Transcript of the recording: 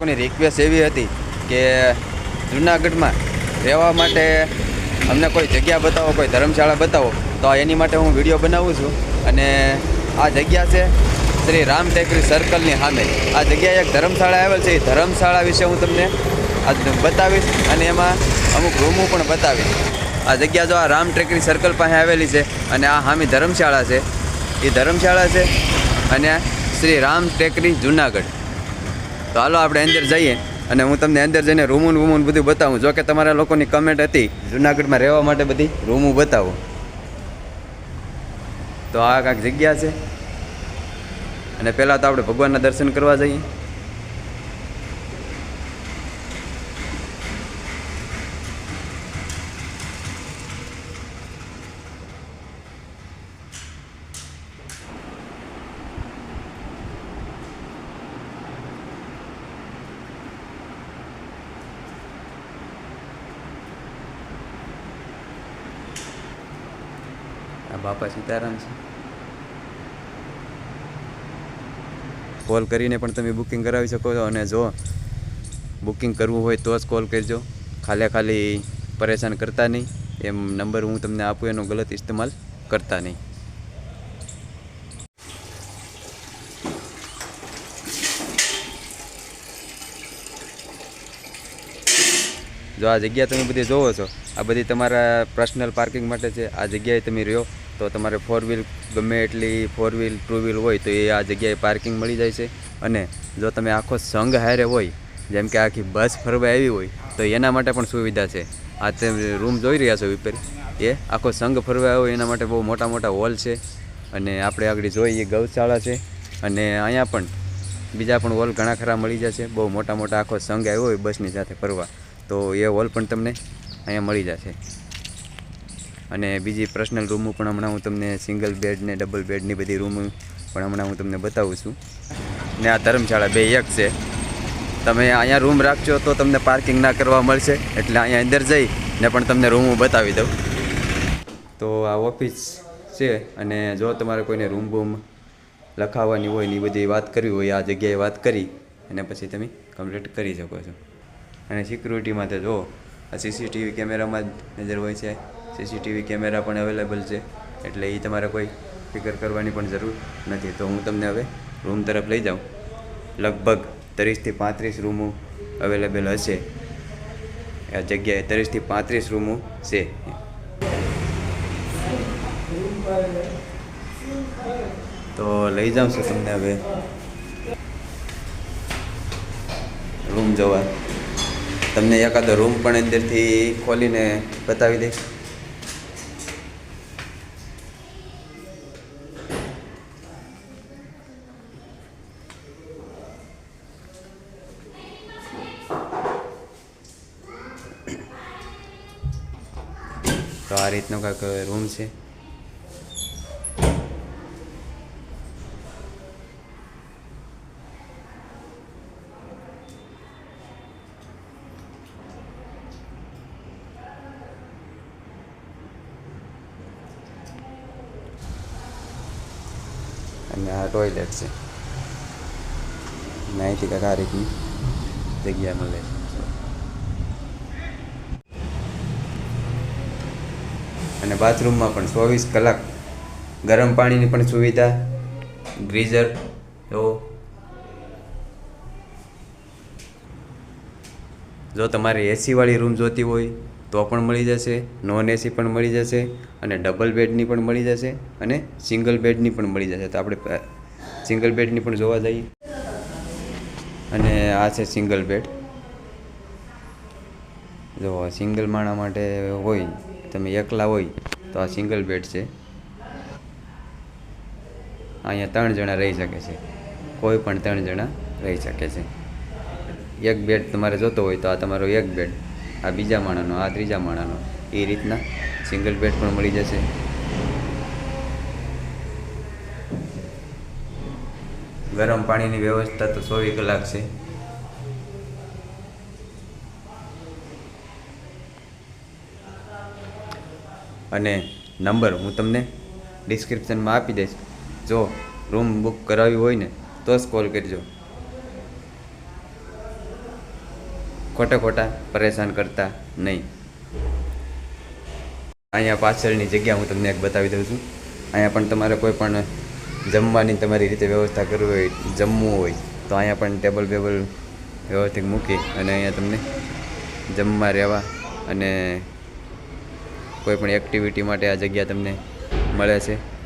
લોકોની રિક્વેસ્ટ એવી હતી કે જુનાગઢમાં રહેવા માટે અમને કોઈ જગ્યા બતાવો, કોઈ ધર્મશાળા બતાવો, તો એની માટે હું વીડિયો બનાવું છું. અને આ જગ્યા છે શ્રી રામ ટેકરી સર્કલની સામે. આ જગ્યાએ એક ધર્મશાળા આવેલ છે. એ ધર્મશાળા વિશે હું તમને બતાવીશ અને એમાં અમુક રૂમો પણ બતાવીશ. આ જગ્યા જો આ રામ ટેકરી સર્કલ પાસે આવેલી છે અને આ સામે ધર્મશાળા છે. એ ધર્મશાળા છે અને શ્રી રામ ટેકરી જુનાગઢ. તો હાલો, આપણે અંદર જઈએ અને હું તમને અંદર જઈને રૂમું ને બધું બતાવું. જો કે તમારા લોકોની કમેન્ટ હતી, જુનાગઢમાં રહેવા માટે બધી રૂમું બતાવો. તો આ કાંઈક જગ્યા છે. અને પહેલાં તો આપણે ભગવાનના દર્શન કરવા જઈએ. બાપા સીતારામ છે. કોલ કરીને પણ તમે બુકિંગ કરાવી શકો છો અને જો બુકિંગ કરવું હોય તો જ કોલ કરજો. ખાલી ખાલી પરેશાન કરતા નહીં. એમ નંબર હું તમને આપું, એનો ગલત ઇસ્તેમાલ કરતા નહીં. જો આ જગ્યા તમે બધી જોવો છો, આ બધી તમારા પર્સનલ પાર્કિંગ માટે છે, આ જગ્યાએ તમે રહ્યો. તો તમારે ફોર વ્હીલ ગમે એટલી ફોર વ્હીલ ટુ વ્હીલ હોય તો એ આ જગ્યાએ પાર્કિંગ મળી જાય છે. અને જો તમે આખો સંઘ હારે હોય, જેમ કે આખી બસ ફરવા આવી હોય, તો એના માટે પણ સુવિધા છે. આ તમે રૂમ જોઈ રહ્યા છો ઉપર એ આખો સંઘ ફરવા આવ્યો એના માટે બહુ મોટા મોટા હોલ છે. અને આપણે આગળ જોઈએ ગૌશાળા છે. અને અહીંયા પણ બીજા પણ હોલ ઘણા ખરા મળી જશે બહુ મોટા મોટા આખો સંઘ આવ્યો હોય બસની સાથે ફરવા. તો એ હોલ પણ તમને અહીંયા મળી જશે. અને બીજી પર્સનલ રૂમો પણ હમણાં હું તમને સિંગલ બેડ ને ડબલ બેડની બધી રૂમો પણ હમણાં હું તમને બતાવું છું. ને આ ધર્મશાળા બે એક છે. તમે અહીંયા રૂમ રાખજો તો તમને પાર્કિંગ ના કરવા મળશે. એટલે અહીંયા અંદર જઈ ને પણ તમને રૂમ બતાવી દઉં. તો આ ઓફિસ છે અને જો તમારે કોઈને રૂમ બૂમ લખાવવાની હોય ને એ બધી વાત કરવી હોય, આ જગ્યાએ વાત કરી અને પછી તમે કમ્પ્લીટ કરી શકો છો. અને સિક્યુરિટીમાં તો જો આ સીસીટીવી કેમેરામાં જ નજર હોય છે. સીસીટીવી કેમેરા પણ અવેલેબલ છે, એટલે એ તમારે કોઈ ફિકર કરવાની પણ જરૂર નથી. તો હું તમને હવે રૂમ તરફ લઈ જાઉં. લગભગ ત્રીસથી પાંત્રીસ રૂમો અવેલેબલ હશે. આ જગ્યાએ ત્રીસથી પાંત્રીસ રૂમો છે. તો લઈ જાઉં છું તમને હવે. રૂમ જોવા. તમને એકાદો રૂમ પણ અંદરથી ખોલીને બતાવી દઈશ. તો આ રીતનો કાંઈક રૂમ છે. અને આ ટોયલેટ છે. અહીંથી કાંઈક આ રીતની જગ્યા મળે છે. અને બાથરૂમમાં પણ ચોવીસ કલાક ગરમ પાણીની પણ સુવિધા ગ્રીઝર એવો. જો તમારે એસીવાળી રૂમ જોતી હોય, તો પણ મળી જશે, નોન એસી પણ મળી જશે, અને ડબલ બેડની પણ મળી જશે, અને સિંગલ બેડની પણ મળી જશે. તો આપણે સિંગલ બેડની પણ જોવા જઈએ. અને આ છે સિંગલ બેડ. જો સિંગલ માણા માટે હોય, તમે એકલા હોય, તો આ સિંગલ બેડ છે. અહીંયા ત્રણ જણા રહી શકે છે. કોઈ પણ ત્રણ જણા રહી શકે છે. એક બેડ તમારે જોતો હોય તો આ તમારો એક બેડ, આ બીજા માણાનો, આ ત્રીજા માણાનો. એ રીતના સિંગલ બેડ પણ મળી જશે. ગરમ પાણીની વ્યવસ્થા તો ચોવીસ કલાક છે. અને નંબર હું તમને ડિસ્ક્રિપ્શનમાં આપી દઈશ. જો રૂમ બુક કરાવી હોય ને, તો જ કોલ કરજો. ખોટા ખોટા પરેશાન કરતા નહીં. અહીંયા પાછળની જગ્યા હું તમને એક બતાવી દઉં છું. અહીંયા પણ તમારે કોઈ પણ જમવાની તમારી રીતે વ્યવસ્થા કરવી હોય, જમવું હોય, તો અહીંયા પણ ટેબલ બેબલ વ્યવસ્થિત મૂકી અને અહીંયા તમને જમવા રહેવા અને કોઈ પણ એક્ટિવિટી માટે આ જગ્યા તમને મળે છે.